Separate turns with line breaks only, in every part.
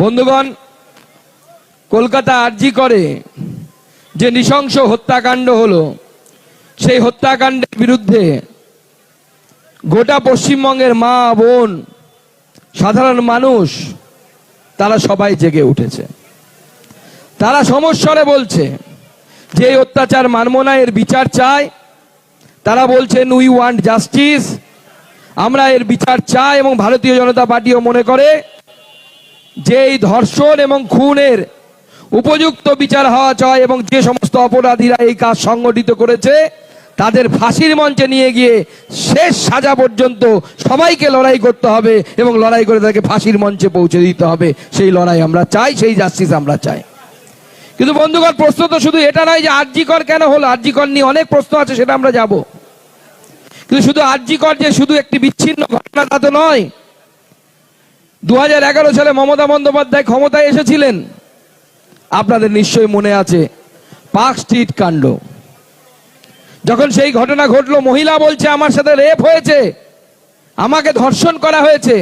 বন্ধুগণ, কলকাতা আর্জি করে যে নৃশংস হত্যাকাণ্ড হলো, সেই হত্যাকাণ্ডের বিরুদ্ধে গোটা পশ্চিমবঙ্গের মা, বোন, সাধারণ মানুষ, তারা সবাই জেগে উঠেছে। তারা সমস্বরে বলছে যে অত্যাচার মানব এর বিচার চায়। তারা বলছেন উই ওয়ান্ট জাস্টিস আমরা এর বিচার চাই এবং ভারতীয় জনতা পার্টিও মনে করে যে এই ধর্ষণ এবং খুনের উপযুক্ত বিচার হওয়া চায় এবং যে সমস্ত অপরাধীরা এই কাজ সংগঠিত করেছে, তাদের ফাঁসির মঞ্চে নিয়ে গিয়ে শেষ সাজা পর্যন্ত সবাইকে লড়াই করতে হবে এবং লড়াই করে তাকে ফাঁসির মঞ্চে পৌঁছে দিতে হবে। সেই লড়াই আমরা চাই, সেই জাস্টিস আমরা চাই। কিন্তু বন্ধুগণ, প্রশ্ন তো শুধু এটা নয় যে আরজিকর কেন হলো? আরজিকর নিয়ে অনেক প্রশ্ন আছে, সেটা আমরা যাব। কিন্তু শুধু আরজিকর যে শুধু একটি বিচ্ছিন্ন ঘটনা, তা তো নয়। দু হাজার এগারো সালে মমতা বন্দ্যোপাধ্যায় ক্ষমতায় এসেছিলেন। আপনাদের নিশ্চয়ই মনে আছে, পার্ক স্ট্রিট কাণ্ড। যখন সেই ঘটনা ঘটলো, মহিলা বলছে, আমার সাথে রেপ হয়েছে, আমাকে ধর্ষণ করা হয়েছে।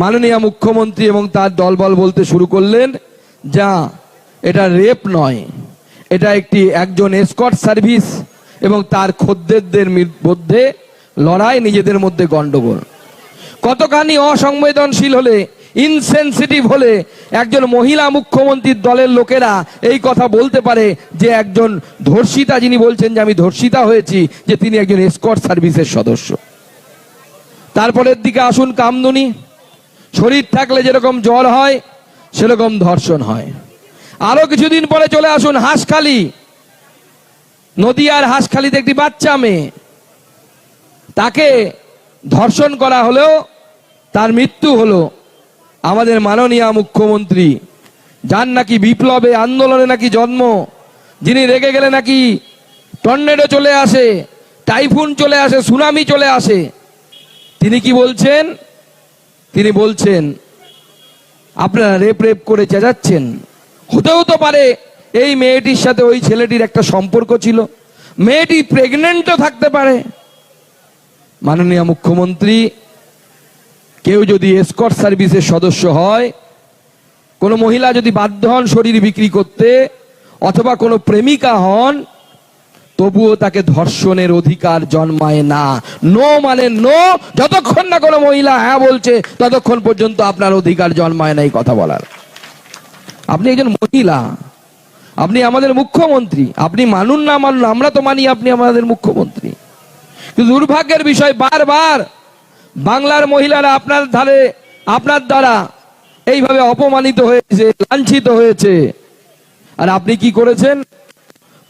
মাননীয় মুখ্যমন্ত্রী এবং তার দলবল বলতে শুরু করলেন, যা, এটা রেপ নয়, এটা একটি একজন এসকট সার্ভিস এবং তার খদ্দেরদের মধ্যে লড়াই, নিজেদের মধ্যে গন্ডগোল কতখানি অসংবেদনশীল হলে ইনসেনসিটিভ হলে একজন মহিলা মুখ্যমন্ত্রীর দলের লোকেরা এই কথা বলতে পারে যে একজন ধর্ষিতা যিনি বলছেন যে আমি ধর্ষিতা হয়েছি, যে তিনি একজন এসকট সার্ভিসের সদস্য। তারপরের দিকে আসুন কামদুনি। শরীর থাকলে যেরকম জ্বর হয়, সেরকম ধর্ষণ হয়। আরও কিছুদিন পরে চলে আসুন হাঁসখালি। নদিয়ার হাঁসখালিতে একটি বাচ্চা মেয়ে, তাকে ধর্ষণ করা হলেও তার মৃত্যু হলো আমাদের মাননীয় মুখ্যমন্ত্রী। যার নাকি বিপ্লবে আন্দোলনে নাকি জন্ম, যিনি রেগে গেলে নাকি টর্নেডো চলে আসে, টাইফুন চলে আসে, সুনামি চলে আসে। তিনি কি বলছেন? তিনি বলছেন, আপনারা রেপ রেপ করে চেঁচাচ্ছেন। হতেও তো পারে এই মেয়েটির সাথে ওই ছেলেটির একটা সম্পর্ক ছিল। মেয়েটি প্রেগনেন্টও থাকতে পারে। মাননীয় মুখ্যমন্ত্রী কেউ যদি এসকট সার্ভিসের সদস্য হয়, কোনো মহিলা যদি বাধ্য হন শরীর বিক্রি করতে, অথবা কোনো প্রেমিকা হন, তবুও তাকে ধর্ষণের অধিকার জন্মায় না। নো মানে নো যতক্ষণ না কোনো মহিলা হ্যাঁ বলছে, ততক্ষণ পর্যন্ত আপনার অধিকার জন্মায় না এই কথা বলার। আপনি একজন মহিলা, আপনি আমাদের মুখ্যমন্ত্রী, আপনি মানুন না মানুন, আমরা তো মানি আপনি আমাদের মুখ্যমন্ত্রী। কিন্তু দুর্ভাগ্যের বিষয় বারবার বাংলার মহিলারা আপনার ধারে, আপনার দ্বারা এইভাবে অপমানিত হয়েছে, লাঞ্ছিত হয়েছে। আর আপনি কি করেছেন?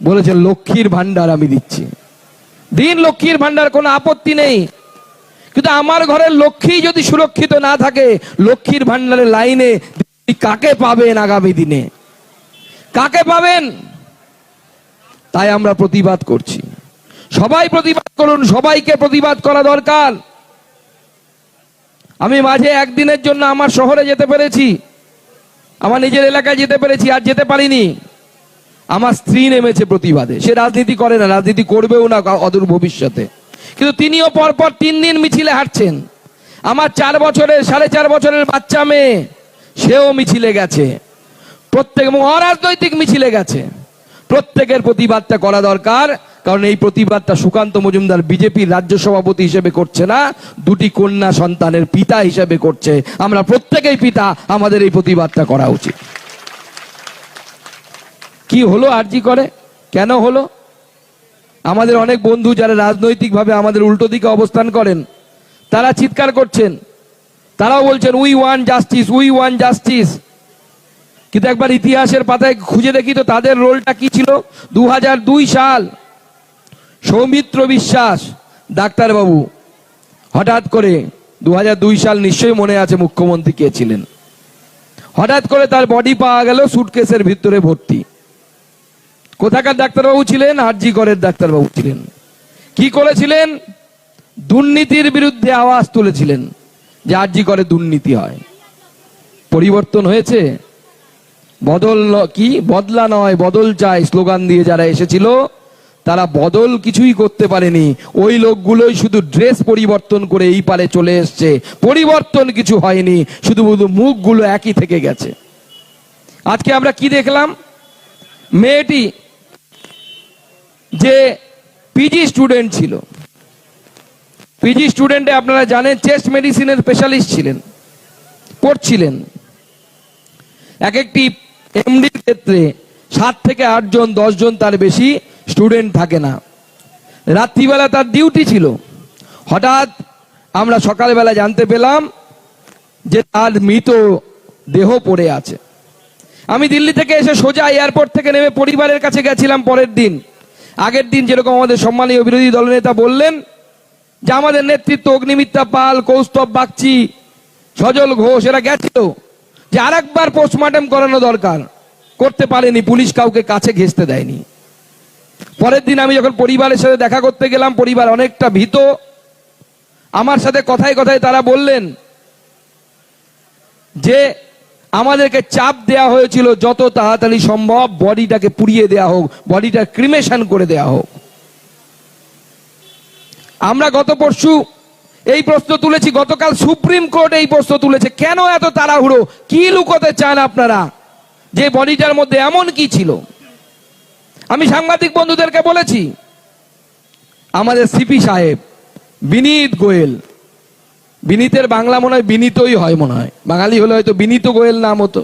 বলেছেন, লক্ষ্মীর ভান্ডার আমি দিচ্ছি। দিন লক্ষ্মীর ভান্ডার কোনো আপত্তি নেই। কিন্তু আমার ঘরের লক্ষ্মী যদি সুরক্ষিত না থাকে, লক্ষ্মীর ভান্ডারের লাইনে কাকে পাবেন আগামী দিনে? কাকে পাবেন? তাই আমরা প্রতিবাদ করছি। সবাই প্রতিবাদ করুন, সবাইকে প্রতিবাদ করা দরকার। আমি মাঝে একদিনের জন্য আমার শহরে যেতে পেরেছি। আমার নিজের এলাকায় যেতে পেরেছি, আর যেতে পারিনি। আমার স্ত্রী নেমেছে প্রতিবাদে। সে রাজনীতি করে না, রাজনীতি করবেও না অদূর ভবিষ্যতে। কিন্তু তিনিও পরপর তিন দিন মিছিলে হাঁটছেন। আমার চার বছরের, সাড়ে চার বছরের বাচ্চা মেয়ে, সেও মিছিলে গেছে। প্রত্যেক অরাজনৈতিক মিছিলে গেছে। প্রত্যেকের প্রতিবাদটা করা দরকার। কারণ এই প্রতিবাদটা সুকান্ত মজুমদার বিজেপির রাজ্য সভাপতি হিসেবে করছে না, দুটি কন্যা সন্তানের পিতা হিসেবে করছে। আমরা প্রত্যেকেই পিতা, আমাদের এই প্রতিবাদটা করা উচিত। কি হলো আরজি করে? কেন হলো? আমাদের অনেক বন্ধু যারা রাজনৈতিকভাবে আমাদের উল্টো দিকে অবস্থান করেন, তারা চিৎকার করছেন। তারাও বলছেন we want justice we want justice কিন্তু একবার ইতিহাসের পাতায় খুঁজে দেখি তো তাদের রোলটা কি ছিল? দু হাজার দুই সাল সৌমিত্র বিশ্বাস ডাক্তারবাবু হঠাৎ করে দু হাজার দুই সাল নিশ্চয়ই মনে আছে মুখ্যমন্ত্রী কে ছিলেন। হঠাৎ করে তার বডি পাওয়া গেল সুটকেসের ভিতরে ভর্তি। কোথাকার ডাক্তারবাবু ছিলেন? আরজি করের ডাক্তারবাবু ছিলেন। কি করেছিলেন? দুর্নীতির বিরুদ্ধে আওয়াজ তুলেছিলেন যে আরজি করে দুর্নীতি হয়। পরিবর্তন হয়েছে? বদল কি? বদলা নয়, বদল চাই। স্লোগান দিয়ে যারা এসেছিল তারা বদল কিছুই করতে পারেনি। ওই লোকগুলোই শুধু ড্রেস পরিবর্তন করে এই পারে চলে এসছে। পরিবর্তন কিছু হয়নি, শুধু শুধু মুখগুলো একই থেকে গেছে। আজকে আমরা কি দেখলাম? মেয়েটি যে পিজি স্টুডেন্ট ছিল। পিজি স্টুডেন্টে আপনারা জানেন চেস্ট মেডিসিনের স্পেশালিস্ট ছিলেন, পড়ছিলেন। এক একটি এমডির ক্ষেত্রে সাত থেকে আটজন জন তার বেশি স্টুডেন্ট থাকে না। রাত্রিবেলা তার ডিউটি ছিল। হঠাৎ আমরা সকালবেলা জানতে পেলাম যে তার মৃত দেহ পড়ে আছে। আমি দিল্লি থেকে এসে সোজা এয়ারপোর্ট থেকে নেমে পরিবারের কাছে গেছিলাম পরের দিন। আগের দিন যেরকম আমাদের সম্মানীয় বিরোধী দলনেতা বললেন যে আমাদের নেতৃত্ব অগ্নিমিত্রা পাল, কৌস্তব বাগচি, সজল ঘোষ এরা গেছিল যে আরেকবার পোস্টমর্টম করানো দরকার। করতে পারেনি, পুলিশ কাউকে কাছে ঘেঁচতে দেয়নি। পরের দিন আমি যখন পরিবারের সাথে দেখা করতে গেলাম, পরিবার অনেকটা ভীত। আমার সাথে কথায় কথায় তারা বললেন যে, আমাদেরকে চাপ দেয়া হয়েছিল যত তাড়াতাড়ি সম্ভব, বডিটাকে পুড়িয়ে দেয়া হোক বডিটা ক্রিমেশন করে দেয়া হোক। আমরা গত পরশু এই প্রশ্ন তুলেছি, গতকাল সুপ্রিম কোর্ট এই প্রশ্ন তুলেছে, কেন এত তাড়াহুড়ো? কি লুকোতে চান আপনারা? যে বডিটার মধ্যে এমন কি ছিল? আমি সাংবাদিক বন্ধুদেরকে বলেছি, আমাদের সিপি সাহেব, বিনীত গোয়েল, বিনীতের বাংলা মনে হয় বিনীতই হয় মনে হয়। বাঙালি হলে হয়তো বিনীত গোয়েল নাম হতো।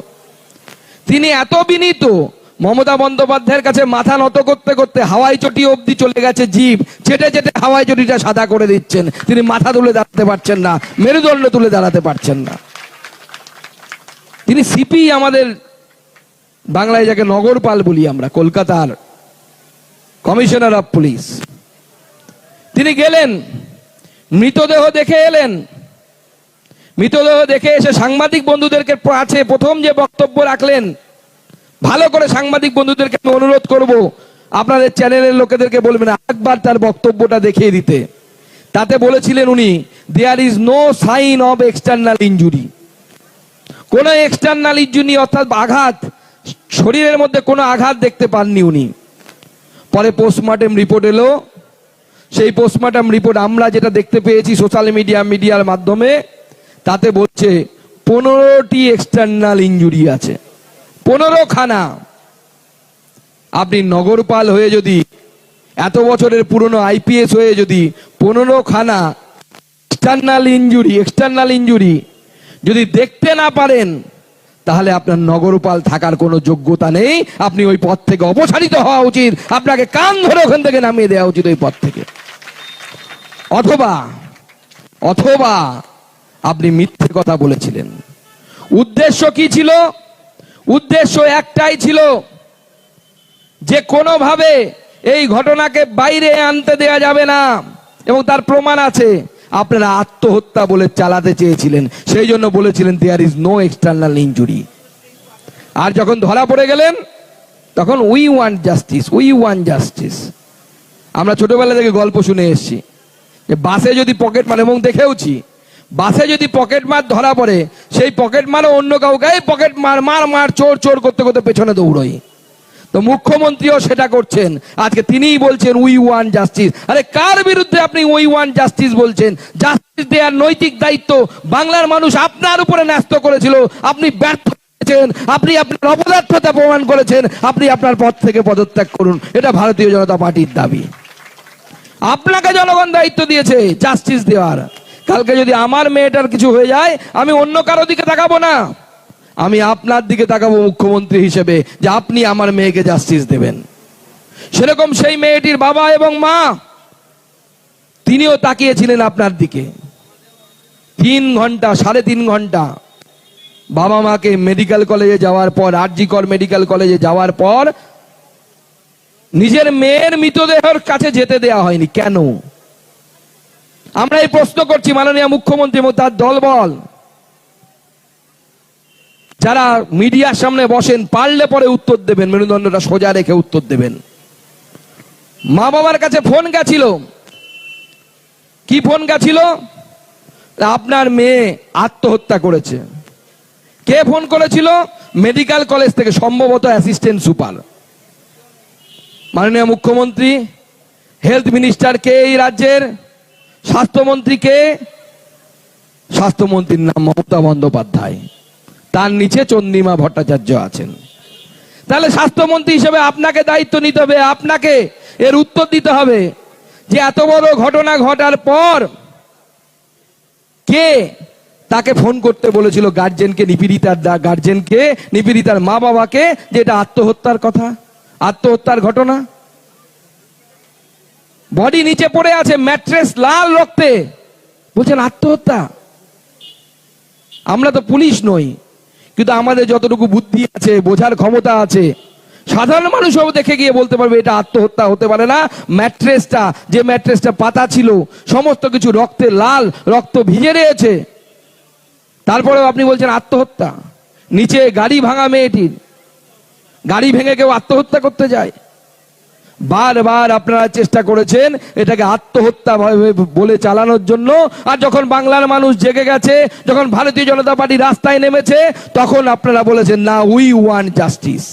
তিনি এত বিনীত, মমতা বন্দ্যোপাধ্যায়ের কাছে মাথা নত করতে করতে হাওয়াই চটি অবধি চলে গেছে জীব চেটে চেটে হাওয়াই চটিটা সাদা করে দিচ্ছেন। তিনি মাথা তুলে দাঁড়াতে পারছেন না, মেরুদণ্ড তুলে দাঁড়াতে পারছেন না। তিনি সিপি আমাদের বাংলায় যাকে নগরপাল বলি আমরা, কলকাতার কমিশনার অফ পুলিশ তিনি গেলেন, মৃতদেহ দেখে এলেন। মৃতদেহ দেখে এসে সাংবাদিক বন্ধুদেরকে আছে, প্রথম যে বক্তব্য রাখলেন, ভালো করে সাংবাদিক বন্ধুদেরকে আমি অনুরোধ করব, আপনাদের চ্যানেলের লোকেদেরকে বলবেন, একবার তার বক্তব্যটা দেখিয়ে দিতে। তাতে বলেছিলেন উনি there is no sign of external injury কোন এক্সটার্নাল ইঞ্জুরি অর্থাৎ আঘাত, শরীরের মধ্যে কোনো আঘাত দেখতে পাননি উনি। পরে পোস্টমর্টেম রিপোর্ট এলো। সেই পোস্টমর্টম রিপোর্ট আমরা যেটা দেখতে পেয়েছি সোশ্যাল মিডিয়া মিডিয়ার মাধ্যমে, তাতে বলছে পনেরোটি এক্সটার্নাল ইঞ্জুরি আছে। পনেরো খানা আপনি নগরপাল হয়ে যদি, এত বছরের পুরনো আইপিএস হয়ে যদি পনেরো খানা এক্সটার্নাল ইঞ্জুরি এক্সটার্নাল ইঞ্জুরি যদি দেখতে না পারেন তাহলে আপনার নগরপাল থাকার কোনো যোগ্যতা নেই। আপনি ওই পথ থেকে অপসারিত হওয়া উচিত। আপনাকে কান ধরে ওখান থেকে নামিয়ে দেওয়া উচিত ওই পদ থেকে। অথবা অথবা আপনি মিথ্যে কথা বলেছিলেন। উদ্দেশ্য কি ছিল? উদ্দেশ্য একটাই ছিল যে কোনোভাবে এই ঘটনাকে বাইরে আনতে দেয়া যাবে না। এবং তার প্রমাণ আছে। আপনারা আত্মহত্যা বলে চালাতে চেয়েছিলেন। সেই জন্য বলেছিলেন there is no external injury আর যখন ধরা পড়ে গেলেন, তখন we want justice we want justice আমরা ছোটবেলা থেকে গল্প শুনে এসছি যে বাসে যদি পকেট মার, এবং দেখেওছি, বাসে যদি পকেট মার ধরা পড়ে, সেই পকেট মারও অন্য কাউকে, "এই পকেট মার মার মার, চোর চোর করতে করতে পেছনে দৌড়ই তো মুখ্যমন্ত্রীও সেটা করছেন। আজকে তিনিই বলছেন উই ওয়ান জাস্টিস আরে কার বিরুদ্ধে আপনি উই ওয়ান জাস্টিস বলছেন? জাস্টিস দেওয়ার নৈতিক দায়িত্ব বাংলার মানুষ আপনার উপরে ন্যস্ত করেছিল। আপনি ব্যর্থ আপনি আপনার অপদার্থতা প্রমাণ করেছেন। আপনি আপনার পদ থেকে পদত্যাগ করুন। এটা ভারতীয় জনতা পার্টির দাবি। আপনাকে জনগণ দায়িত্ব দিয়েছে জাস্টিস দেওয়ার। কালকে যদি আমার মেয়েটার কিছু হয়ে যায়, আমি অন্য কারও দিকে তাকাবো না। আমি আপনার দিকে তাকাবো মুখ্যমন্ত্রী হিসেবে যে আপনি আমার মেয়েকে জাস্টিস দেবেন। সেরকম সেই মেয়েটির বাবা এবং মা, তিনিও তাকিয়েছিলেন আপনার দিকে। তিন ঘণ্টা, সাড়ে তিন ঘণ্টা বাবা মাকে মেডিকেল কলেজে যাওয়ার পর, আরজিকর মেডিকেল কলেজে যাওয়ার পর, নিজের মেয়ের মৃতদেহের কাছে যেতে দেয়া হয়নি। কেন? আমরা এই প্রশ্ন করছি মাননীয় মুখ্যমন্ত্রী এবং তার দলবল। যারা মিডিয়ার সামনে বসেন, পারলে পরে উত্তর দেবেন। মেরুদণ্ডটা সোজা রেখে উত্তর দেবেন। মা বাবার কাছে ফোন গেছিল। কি ফোন গেছিল? আপনার মেয়ে আত্মহত্যা করেছে। কে ফোন করেছিল? মেডিকেল কলেজ থেকে সম্ভবত অ্যাসিস্ট্যান্ট সুপার। মাননীয় মুখ্যমন্ত্রী, হেলথ মিনিস্টার কে এই রাজ্যের? স্বাস্থ্যমন্ত্রী কে? স্বাস্থ্যমন্ত্রীর নাম মমতা বন্দ্যোপাধ্যায়। তার নিচে চন্দ্রিমা ভট্টাচার্য আছেন। তাহলে স্বাস্থ্যমন্ত্রী হিসেবে আপনাকে দায়িত্ব নিতে হবে, আপনাকে এর উত্তর দিতে হবে যে এত বড় ঘটনা ঘটার পর কে তাকে ফোন করতে বলেছিল গার্জেনকে নিপীড়িতার গার্জেনকে, নিপীড়িতার মা বাবাকে যে এটা আত্মহত্যার কথা, আত্মহত্যার ঘটনা? বডি নিচে পড়ে আছে, ম্যাট্রেস লাল রক্তে। বলছেন, আত্মহত্যা? আমরা তো পুলিশ নই। কিন্তু আমাদের যতটুকু বুদ্ধি আছে, বোঝার ক্ষমতা আছে, সাধারণ মানুষও দেখে গিয়ে বলতে পারবে এটা আত্মহত্যা হতে পারে না। ম্যাট্রেসটা, যে ম্যাট্রেসটা পাতা ছিল, সমস্ত কিছু রক্তে লাল, রক্ত ভিজে রয়েছে। তারপরেও আপনি বলছেন আত্মহত্যা। নিচে গাড়ি ভাঙা মেয়েটির, গাড়ি ভেঙে কেউ আত্মহত্যা করতে যায়। বারবার আপনারা চেষ্টা করেছেন এটাকে আত্মহত্যা বলে চালানোর জন্য। আর যখন বাংলার মানুষ জেগে গেছে, যখন ভারতীয় জনতা পার্টি রাস্তায় নেমেছে, তখন আপনারা বলেছেন, না উই ওয়ান জাস্টিস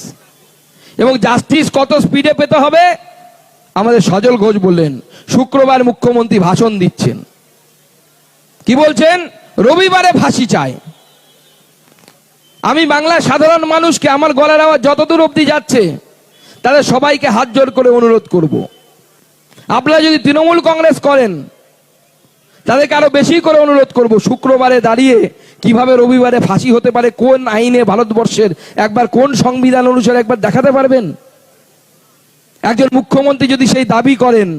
এবং জাস্টিস কত স্পিডে পেতে হবে? আমাদের সজল ঘোষ বললেন, শুক্রবার মুখ্যমন্ত্রী ভাষণ দিচ্ছেন। কি বলছেন? রবিবারে ফাঁসি চায় আমি বাংলার সাধারণ মানুষকে আমার গলার আওয়াজ যতদূর অবধি যাচ্ছে তাদের সবাইকে হাত জোর করে অনুরোধ করব। আপনারা যদি তৃণমূল কংগ্রেস করেন, তাদেরকে আরও বেশি করে অনুরোধ করব, শুক্রবারে দাঁড়িয়ে কীভাবে রবিবারে ফাঁসি হতে পারে, কোন আইনে ভারতবর্ষের একবার কোন সংবিধান অনুসারে একবার দেখাতে পারবেন? একজন মুখ্যমন্ত্রী যদি সেই দাবি করেন,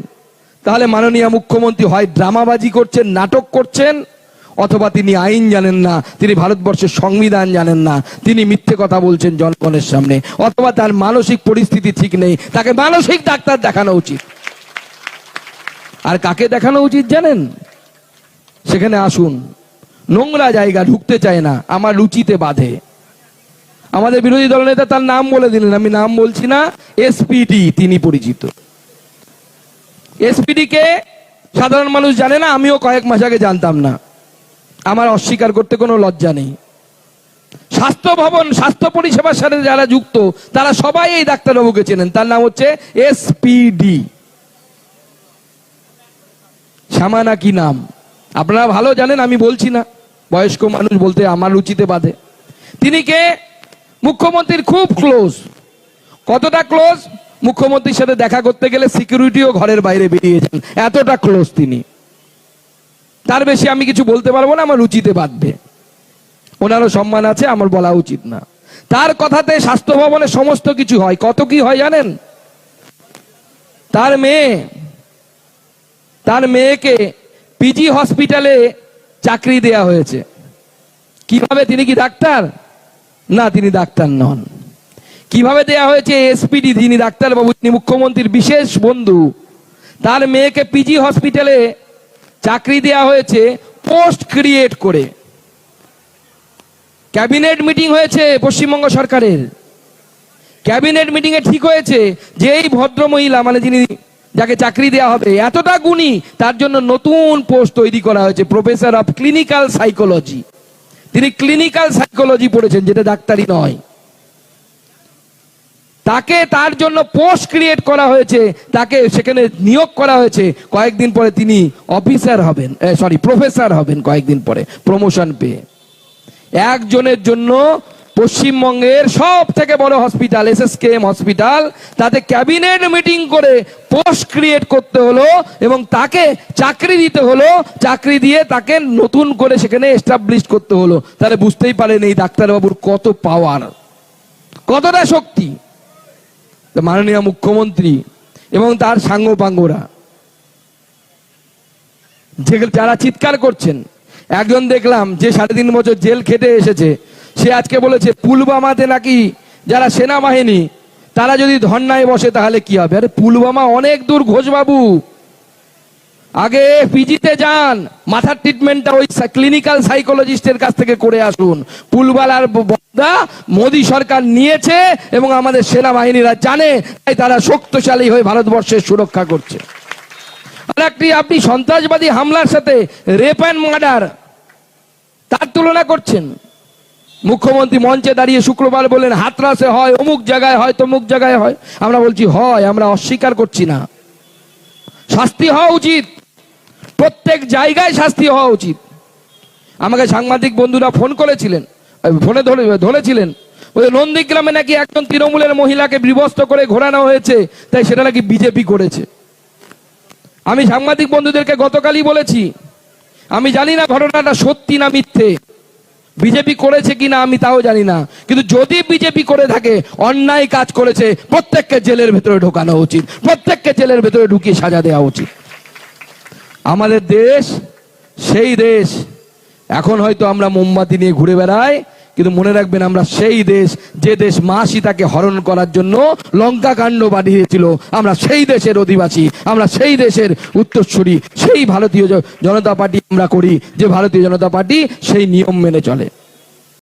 তাহলে মাননীয় মুখ্যমন্ত্রী হয় ড্রামাবাজি করছেন, নাটক করছেন অথবা তিনি আইন জানেন না, তিনি ভারতবর্ষের সংবিধান জানেন না, তিনি মিথ্যে কথা বলছেন জনগণের সামনে, অথবা তার মানসিক পরিস্থিতি ঠিক নেই, তাকে মানসিক ডাক্তার দেখানো উচিত। আর কাকে দেখানো উচিত জানেন? সেখানে আসুন, নোংরা জায়গা ঢুকতে চায় না, আমার রুচিতে বাধে। আমাদের বিরোধী দলনেতা তার নাম বলে দিলেন, আমি নাম বলছি না এসপিডি তিনি পরিচিত। এসপিডি কে সাধারণ মানুষ জানে না, আমিও কয়েক মাস আগে জানতাম না। আমার অস্বীকার করতে কোনো লজ্জা নেই। স্বাস্থ্য ভবন, স্বাস্থ্য পরিষেবার সাথে যারা যুক্ত, তারা সবাই এই ডাক্তারবাবুকে চেনেন। তার নাম হচ্ছে এসপিডি শ্যামানা কি নাম? আপনারা ভালো জানেন, আমি বলছি না। বয়স্ক মানুষ বলতে আমার রুচিতে বাধে। তিনি কে? মুখ্যমন্ত্রীর খুব ক্লোজ কতটা ক্লোজ মুখ্যমন্ত্রীর সাথে দেখা করতে গেলে সিকিউরিটিও ঘরের বাইরে বেরিয়েছেন এতটা ক্লোজ তিনি। তার বেশি আমি কিছু বলতে পারব না, আমার রুচিতে বাঁধবে। ওনারও সম্মান আছে, আমার বলা উচিত না। তার কথাতে স্বাস্থ্য ভবনে সমস্ত কিছু হয়। কত কি হয় জানেন? তার মেয়ে, তার মেয়েকে পিজি হসপিটালে চাকরি দেয়া হয়েছে। কীভাবে তিনি কি ডাক্তার? না, তিনি ডাক্তার নন। কীভাবে দেয়া হয়েছে এসপিডি? তিনি ডাক্তারবাবু, তিনি মুখ্যমন্ত্রীর বিশেষ বন্ধু। তার মেয়েকে পিজি হসপিটালে চাকরি দেয়া হয়েছে পোস্ট ক্রিয়েট করে। ক্যাবিনেট মিটিং হয়েছে পশ্চিমবঙ্গ সরকারের। ক্যাবিনেট মিটিং এ ঠিক হয়েছে যে এই ভদ্র মহিলা মানে যিনি যাকে চাকরি দেওয়া হবে, এতটা গুণী, তার জন্য নতুন পোস্ট তৈরি করা হয়েছে, প্রফেসর অফ ক্লিনিক্যাল সাইকোলজি। তিনি ক্লিনিক্যাল সাইকোলজি পড়েছেন, যেটা ডাক্তারি নয়। তাকে তার জন্য পোস্ট ক্রিয়েট করা হয়েছে, তাকে সেখানে নিয়োগ করা হয়েছে। কয়েকদিন পরে তিনি অফিসার হবেন সরি প্রফেসর হবেন কয়েকদিন পরে প্রমোশন পেয়ে। একজনের জন্য পশ্চিমবঙ্গের সব থেকে বড় hospital S S K M hospital তাতে ক্যাবিনেট মিটিং করে পোস্ট ক্রিয়েট করতে হলো এবং তাকে চাকরি দিতে হলো। চাকরি দিয়ে তাকে নতুন করে সেখানে এস্টাবলিশ করতে হলো। তাহলে বুঝতেই পারেন এই ডাক্তারবাবুর কত পাওয়ার কতটা শক্তি। মাননীয় মুখ্যমন্ত্রী এবং তার সাঙ্গপাঙ্গরা। যে যারা চিৎকার করছেন, একজন দেখলাম যে সাড়ে তিন বছর জেল খেটে এসেছে, সে আজকে বলেছে পুলবামাতে নাকি যারা সেনাবাহিনী, তারা যদি ধর্নায় বসে তাহলে কি হবে? আরে পুলবামা অনেক দূর ঘোষবাবু। আগে পিজিতে যান, মাথার ট্রিটমেন্টটা ওই ক্লিনিক্যাল সাইকোলজিস্টের কাছ থেকে করে আসুন। পুলবালার বদা মোদী সরকার নিয়েছে এবং আমাদের সেনাবাহিনীরা জানে, তাই তারা শক্তিশালী হয়ে ভারতবর্ষের সুরক্ষা করছে। আর একটি, আপনি সন্ত্রাসবাদী হামলার সাথে রেপ অ্যান্ড মার্ডার তার তুলনা করছেন। মুখ্যমন্ত্রী মঞ্চে দাঁড়িয়ে শুক্রবার বললেন, হাতরাসে হয়, অমুক জায়গায় হয়, তমুক জায়গায় হয়। আমরা বলছি, হয়, আমরা অস্বীকার করছি না। শাস্তি হওয়া উচিত। প্রত্যেক জায়গায় শাস্তি হওয়া উচিত। আমাকে সাংবাদিক বন্ধুরা ফোন করেছিলেন, ফোনে ধরে, ধরেছিলেন ওই নন্দীগ্রামে নাকি একজন তৃণমূলের মহিলাকে বিভস্ত করে ঘোরানো হয়েছে, তাই সেটা নাকি বিজেপি করেছে। আমি সাংবাদিক বন্ধুদেরকে গতকালই বলেছি, আমি জানি না ঘটনাটা সত্যি না মিথ্যে, বিজেপি করেছে কিনা আমি তাও জানি না, কিন্তু যদি বিজেপি করে থাকে, অন্যায় কাজ করেছে, প্রত্যেককে জেলের ভেতরে ঢোকানো উচিত, প্রত্যেককে জেলের ভেতরে ঢুকিয়ে সাজা দেওয়া উচিত। আমাদের দেশ, সেই দেশ। এখন হয়তো আমরা মোমবাতি নিয়ে ঘুরে বেড়াই, কিন্তু মনে রাখবেন আমরা সেই দেশ, যে দেশ মা সীতাকে হরণ করার জন্য লঙ্কা কাণ্ড বাড়িয়েছিল আমরা সেই দেশের অধিবাসী, আমরা সেই দেশের উত্তরসূরি, সেই ভারতীয় জনতা পার্টি আমরা করি, যে ভারতীয় জনতা পার্টি সেই নিয়ম মেনে চলে।